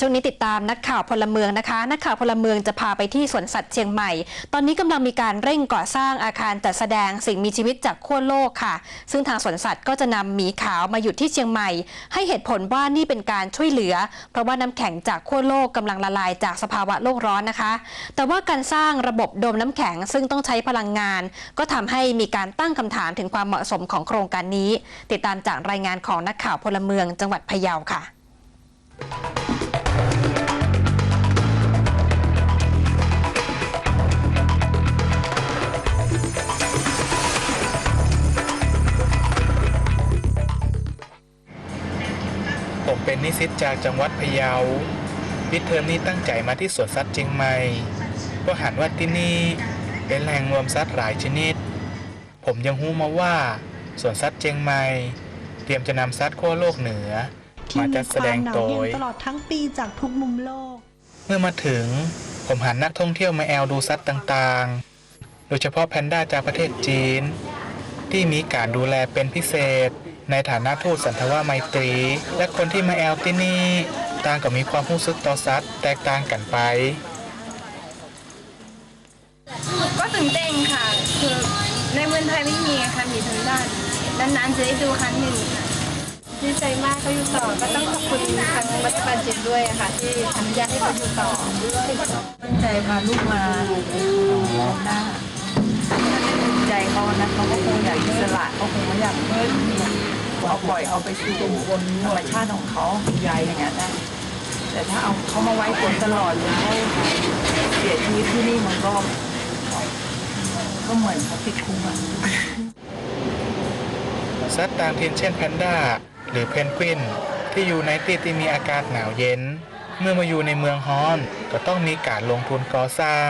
ช่วงนี้ติดตามนักข่าวพลเมืองนะคะ นักข่าวพลเมืองจะพาไปที่สวนสัตว์เชียงใหม่ ตอนนี้กำลังมีการเร่งก่อสร้างอาคารจัดแสดงสิ่งมีชีวิตจากขั้วโลกค่ะ ซึ่งทางสวนสัตว์ก็จะนำหมีขาวมาหยุดที่เชียงใหม่ ให้เหตุผลว่านี่เป็นการช่วยเหลือ เพราะว่าน้ำแข็งจากขั้วโลกกำลังละลายจากสภาวะโลกร้อนนะคะ แต่ว่าการสร้างระบบโดมน้ำแข็งซึ่งต้องใช้พลังงาน ก็ทำให้มีการตั้งคำถามถึงความเหมาะสมของโครงการนี้ ติดตามจากรายงานของนักข่าวพลเมืองจังหวัดพะเยาค่ะ ผมเป็นนิสิตจากจังหวัดพะเยาปิดเทอมนี้ตั้งใจมาที่สวนสัตว์เชียงใหม่ก็หันว่าที่นี่เป็นแหล่งรวมสัตว์หลายชนิด ผมยังหู้มาว่าสวนสัตว์เชียงใหม่ เตรียมจะนำสัตว์ขั้วโลกเหนือที่มามีจัดคแสวาดมงหนาวโดเย็นยตลอดทั้งปีจากทุกมุมโลก เมื่อมาถึงผมหันนักท่องเที่ยวมาแอลดูสัตว์ต่างๆ โดยเฉพาะแพนด้าจากประเทศจีน ที่มีการดูแลเป็นพิเศษ ในฐานะทูตสันทวาไมตรี และคนที่มาแอลที่นี่ต่างก็มีความรู้สึกต่อสัตว์แตกต่างกันไป ก็ตื่นเต้นค่ะ คือในเมืองไทยไม่มีค่ะมีทั้งด้านนานๆจะได้ดูครั้งหนึ่งดีใจมากเขาอยู่ต่อก็ต้องขอบคุณทางรัฐบาลจีนด้วยค่ะ ที่อนุญาตให้เขาอยู่ต่อตั้งใจพาลูกมาหน้าใจเขานะเขาก็คงอยากอิสระเขาคงไม่อยากเพิ่ม เอาปล่อยเอาไปสู่บนธรรมชาติของเขาใหญ่อย่างเงี้นะแต่ถ้าเอาเขามาไว้ผลตลอดเลยเขาเสียชีวิตที่นี่มันก็ ก็เหมือนเขาติดคุกอะสัตว์ต่างถิ่นเช่นแพนด้า หรือเพนกวิน ที่อยู่ในที่ที่มีอากาศหนาวเย็น เมื่อมาอยู่ในเมืองฮอน ก็ต้องมีการลงทุนก่อสร้าง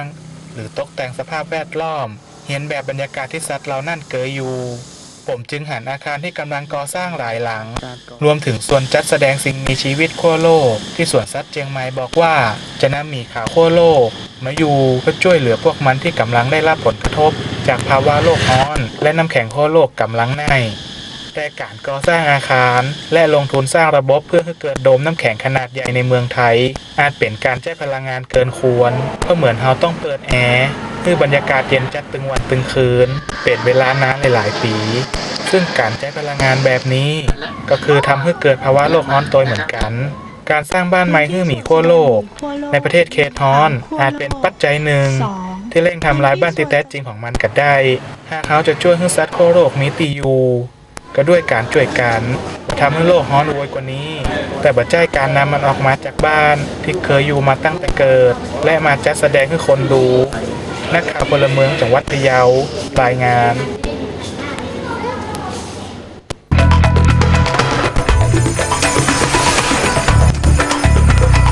หรือตกแต่งสภาพแวดล้อม เห็นแบบบรรยากาศที่สัตว์เหล่านั่นเกยอยู่ ผมจึงหันอาคารที่กำลังก่อสร้างหลายหลัง รวมถึงส่วนจัดแสดงสิ่งมีชีวิตขั้วโลก ที่สวนสัตว์เชียงใหม่บอกว่า จะนำหมีขาวขั้วโลก มาอยู่เพื่อช่วยเหลือพวกมันที่กำลังได้รับผลกระทบ จากภาวะโลกร้อน และน้ำแข็งขั้วโลกกำลังใน แต่การก่อสร้างอาคาร และลงทุนสร้างระบบเพื่อให้เกิดโดมน้ำแข็งขนาดใหญ่ในเมืองไทย อาจเป็นการใช้พลังงานเกินควร เพราะเหมือนเราต้องเปิดแอร์เพื่อบรรยากาศเย็นจัดตึงวันตึงคืน เป็นเวลานานหลายปี ซึ่งการใช้พลังงานแบบนี้ ก็คือทำให้เกิดภาวะโลกร้อนตัวเหมือนกันการสร้างบ้านไม้ให้หมีขั้วโลก ในประเทศเคทอนอาจเป็นปัจจัยหนึ่ง ที่เร่งทำลายบ้านที่แท้จริงของมันก็ได้ หากเขาจะช่วยให้สัตว์โคโรคมีตีอยู่ ก็ด้วยการช่วยกันทำให้โลกฮ้อนรวยกว่านี้ แต่บัจจัยการนำมันออกมาจากบ้าน ที่เคยอยู่มาตั้งแต่เกิด และมาจัดแสดงให้คนดูนักข่าวพลเมืองจังหวัดพะเยารายงาน